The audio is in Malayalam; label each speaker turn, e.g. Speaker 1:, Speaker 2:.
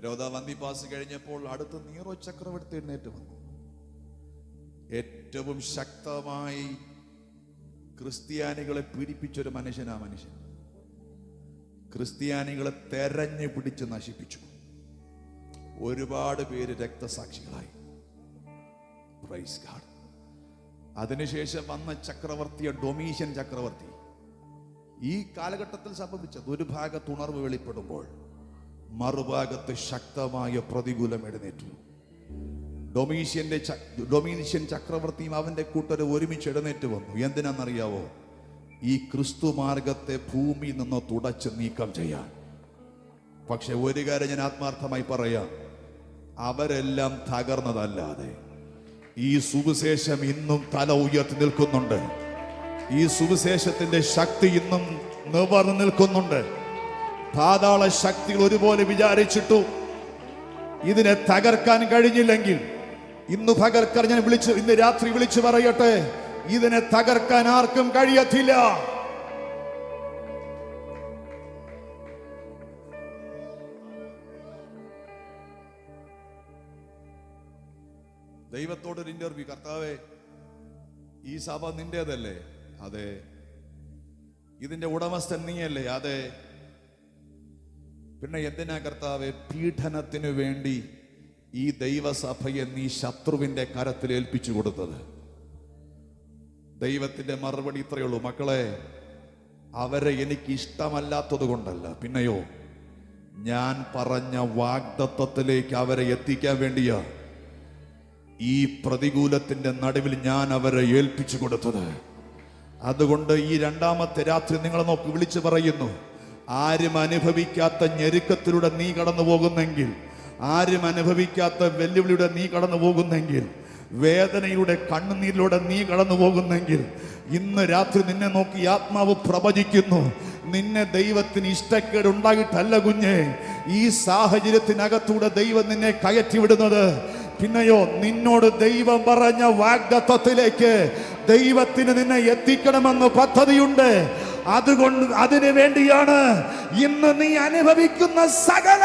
Speaker 1: ഹെരോദ പാസ് കഴിഞ്ഞപ്പോൾ അടുത്ത് നീറോ ചക്രവർത്തി എഴുന്നേറ്റ് വന്നു. ഏറ്റവും ശക്തമായി ക്രിസ്ത്യാനികളെ പീഡിപ്പിച്ചൊരു മനുഷ്യനാ മനുഷ്യൻ. ക്രിസ്ത്യാനികളെ തെരഞ്ഞു പിടിച്ച് നശിപ്പിച്ചു. ഒരുപാട് പേര് രക്തസാക്ഷികളായി. പ്രൈസ് ഗാഡ് അതിനുശേഷം വന്ന ചക്രവർത്തിയ ഡൊമീഷ്യൻ ചക്രവർത്തി. ഈ കാലഘട്ടത്തിൽ ഭാഗത്ത് ഉണർവ് വെളിപ്പെടുമ്പോൾ മറുഭാഗത്ത് ശക്തമായ പ്രതികൂലം എഴുന്നേറ്റു. ഡൊമീഷ്യന്റെ ഡൊമീനിഷ്യൻ ചക്രവർത്തിയും അവന്റെ കൂട്ടർ ഒരുമിച്ച് എഴുന്നേറ്റ് വന്നു. എന്തിനാണെന്നറിയാവോ? ഈ ക്രിസ്തു മാർഗത്തെ ഭൂമിയിൽ നിന്ന് തുടച്ച് നീക്കം ചെയ്യാൻ. പക്ഷെ ഒരു കാര്യം ഞാൻ ആത്മാർത്ഥമായി പറയാം. അവരെല്ലാം തകർന്നതല്ലാതെ. ഈ സുവിശേഷം ഇന്നും തല ഉയർത്തി നിൽക്കുന്നുണ്ട്. ഈ സുവിശേഷത്തിന്റെ ശക്തി ഇന്നും നിവർന്നു നിൽക്കുന്നുണ്ട്. പാതാള ശക്തികൾ ഒരുപോലെ വിചാരിച്ചിട്ടു ഇതിനെ തകർക്കാൻ കഴിഞ്ഞില്ലെങ്കിൽ ഇന്ന് പകർക്കർ ഞാൻ വിളിച്ച് ഇന്ന് രാത്രി വിളിച്ചു പറയട്ടെ ഇതിനെ തകർക്കാൻ ആർക്കും കഴിയത്തില്ല. ദൈവത്തോടൊരു ഇന്റർവ്യൂ കർത്താവേ ഈ സഭ നിന്റേതല്ലേ? അതെ. ഇതിന്റെ ഉടമസ്ഥൻ നീയല്ലേ? അതെ. പിന്നെ എന്തിനാ കർത്താവ്? പീഡനത്തിനു വേണ്ടി ഈ ദൈവസഭയെ നീ ശത്രുവിന്റെ കരത്തിൽ ഏൽപ്പിച്ചു കൊടുത്തത്. ദൈവത്തിന്റെ മറുപടി ഇത്രയേ ഉള്ളൂ. മക്കളെ അവരെ എനിക്ക് ഇഷ്ടമല്ലാത്തത് കൊണ്ടല്ല പിന്നെയോ ഞാൻ പറഞ്ഞ വാഗ്ദത്വത്തിലേക്ക് അവരെ എത്തിക്കാൻ വേണ്ടിയാ ഈ പ്രതികൂലത്തിന്റെ നടുവിൽ ഞാൻ അവരെ ഏൽപ്പിച്ചു കൊടുത്തത്. അതുകൊണ്ട് ഈ രണ്ടാമത്തെ രാത്രി നിങ്ങളെ നോക്കി വിളിച്ചു പറയുന്നു. ആരും അനുഭവിക്കാത്ത ഞെരുക്കത്തിലൂടെ നീ കടന്നു പോകുന്നെങ്കിൽ ആരും അനുഭവിക്കാത്ത വെല്ലുവിളിയുടെ നീ കടന്നു പോകുന്നെങ്കിൽ വേദനയുടെ കണ്ണുനീരിലൂടെ നീ കടന്നു പോകുന്നെങ്കിൽ ഇന്ന് രാത്രി നിന്നെ നോക്കി ആത്മാവ് പ്രവചിക്കുന്നു. നിന്നെ ദൈവത്തിന് ഇഷ്ടക്കേട് ഉണ്ടായിട്ടല്ല കുഞ്ഞെ. ഈ സാഹചര്യത്തിനകത്തൂടെ ദൈവം നിന്നെ കയറ്റിവിടുന്നത്. പിന്നെയോ നിന്നോട് ദൈവം പറഞ്ഞ വാഗ്ദത്വത്തിലേക്ക് ദൈവത്തിന് നിന്നെ എത്തിക്കണമെന്ന് പദ്ധതിയുണ്ട്. അതുകൊണ്ട് അതിനു വേണ്ടിയാണ് ഇന്ന് നീ അനുഭവിക്കുന്ന സകല